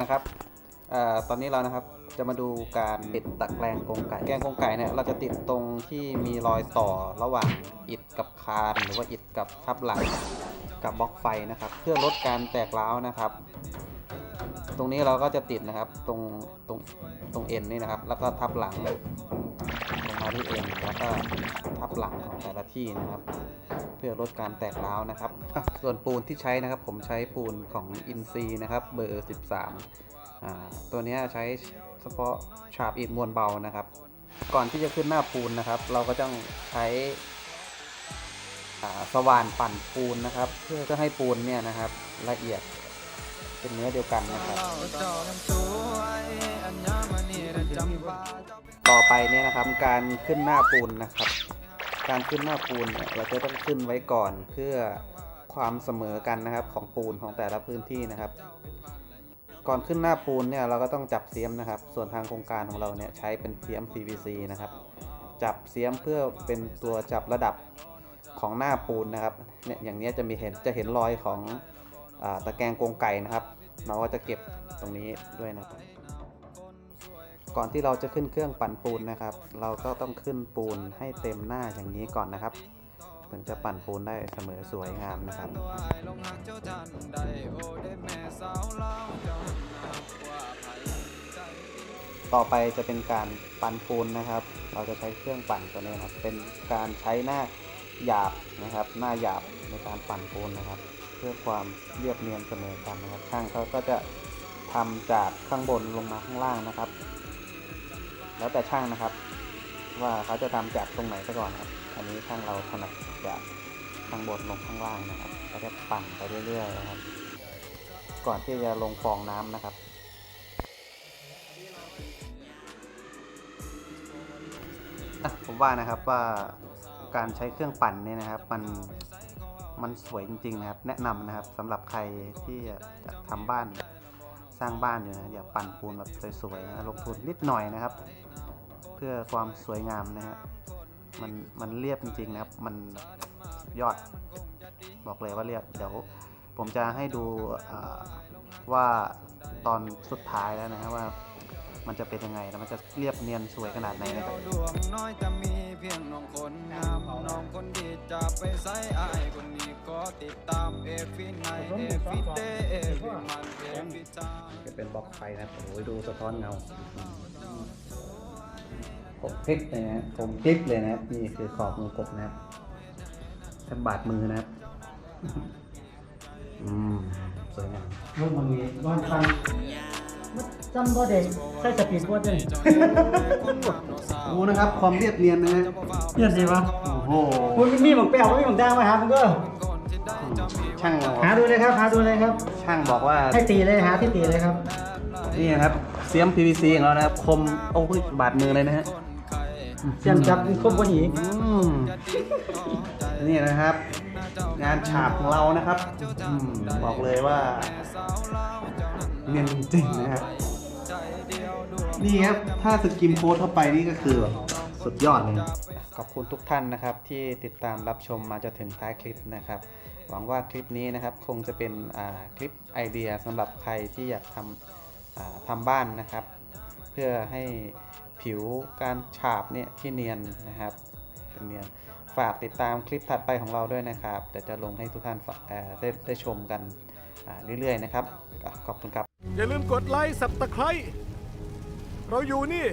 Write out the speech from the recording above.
นะครับอตอนนี้เรานะครับจะมาดูการติดตะแกรงกรงไก่แกรงกรงไก่เนี่ยเราจะติดตรงที่มีรอยต่อระหว่างอิฐกับคานหรือว่าอิฐกับทับหลังกับบล็อกไฟนะครับ เพื่อลดการแตกร้าวนะครับ ตรงนี้เราก็จะติดนะครับตรงตรงตรงเอ็นนี่นะครับ แล้วก็ทับหลังลงมาที่เอ็นแล้วก็ทับหลัง ละที่นะครับ เพื่อลดการแตกร้าวนะครับ ส่วนปูนที่ใช้นะครับ ผมใช้ปูนของอินซีนะครับเบอร์ 13อ่าตัวนี้ใช้เฉพาะฉาบอิฐมวลเบานะครับ ก่อนที่จะขึ้นหน้าปูนนะครับ เราก็ต้องใช้สว่านปั่นปูนนะครับ เพื่อจะให้ปูนเนี่ยนะครับละเอียดเป็นเนื้อเดียวกันนะครับ ต่อไปเนี่ยนะครับการขึ้นหน้าปูนนะครับ การขึ้นหน้าปูนเนี่ยเราจะต้องขึ้นไว้ก่อนเพื่อความเสมอกันนะครับของปูนของแต่ละพื้นที่นะครับ ก่อนขึ้นหน้าปูนเนี่ยเราก็ต้องจับเสียมนะครับ ส่วนทางโครงการของเราเนี่ยใช้เป็นเสียม PVC นะครับ จับเสียมเพื่อเป็นตัวจับระดับของหน้าปูนนะครับเนี่ยอย่างนี้จะมีเห็นจะเห็นรอยของอตะแกรงกรงไก่นะครับ เราก็จะเก็บตรงนี้ด้วยนะครับ ก่อนที่เราจะขึ้นเครื่องปั่นปูนนะครับ เราก็ต้องขึ้นปูนให้เต็มหน้าอย่างนี้ก่อนนะครับถึงจะปั่นปูนได้เสมอสวยงามนะครับต่อไปจะเป็นการปั่นปูนนะครับ เราจะใช้เครื่องปั่นตัวนี้นะครับ เป็นการใช้หน้าหยาบนะครับ หน้าหยาบในการปั่นปูนนะครับ เพื่อความเรียบเนียนเสมอกันนะครับ ช่างเขาก็จะทำจากข้างบนลงมาข้างล่างนะครับ แล้วแต่ช่างนะครับ ว่าเขาจะทำจากตรงไหนซะก่อนครับ อันนี้ช่างเราถนัดจากข้างบนลงข้างล่างนะครับแล้วก็ปั่นไปเรื่อยๆนะครับ ก่อนที่จะลงฟองน้ำนะครับผมว่านะครับว่าการใช้เครื่องปั่นเนี่ยนะครับ มันมันสวยจริงๆนะครับ แนะนำนะครับสำหรับใครที่จะทำบ้าน สร้างบ้านอยู่นะอย่าปั่นปูนแบบสวยๆนะลงทุนนิดหน่อยนะครับ เพื่อความสวยงามนะฮะมันมันเรียบจริงๆนะครับมันยอดบอกเลยว่าเรียบเดี๋ยวผมจะให้ดูว่าตอนสุดท้ายแล้วนะฮะว่ามันจะเป็นยังไงแล้วมันจะเรียบเนียนสวยขนาดไหนนะครับดวงน้อยจะมีเพียงน้องคนงามน้องคนดีจะไปใส่อาย ติดตามเอฟินไนเอฟิเดเอฟิมันเอฟิจาจะเป็นบล็อกไฟนะโอ้โหดูสะท้อนเงาผมคลิปเลยนะผมคลิปเลยนะครับนี่คือขอบมือกบนะครับแทบบาดมือนะครับอืมสวยงามรถมันมีร้อนฟันมันจำบ่เด็กใช้สปีดโบ๊ทเลยดูนะครับความเรียบเนียนนะฮะเยี่ยมดีวะโอ้โหคุณมีหมกแป้วไม่มีหมกด่างมาหาผมก็ ช่างเราหาดูเลยครับหาดูเลยครับ ช่างบอกว่าให้ตีเลยหาที่ตีเลยครับ นี่นะครับเสียม PVC ของเรานะครับ คมโอ้ยบาดมือเลยนะฮะเสียมจับคมกว่านี้อืมนี่นะครับ งานฉาบของเรานะครับอืมบอกเลยว่าเนียนจริงๆนะครับนี่ครับ ถ้าสกิมโค้ดเข้าไปนี่ก็คือแบบสุดยอดเลยขอบคุณทุกท่านนะครับที่ติดตามรับชมมาจนถึงท้ายคลิปนะครับ หวังว่าคลิปนี้นะครับคงจะเป็นคลิปไอเดียสำหรับใครที่อยากทำทำบ้านนะครับ เพื่อให้ผิวการฉาบเนี่ยที่เนียนนะครับเป็นเนียนฝากติดตามคลิปถัดไปของเราด้วยนะครับเดี๋ยวจะลงให้ทุกท่านได้ได้ชมกันเรื่อยๆนะครับขอบคุณครับ อย่าลืมกดไลค์สับตะไคร้เราอยู่นี่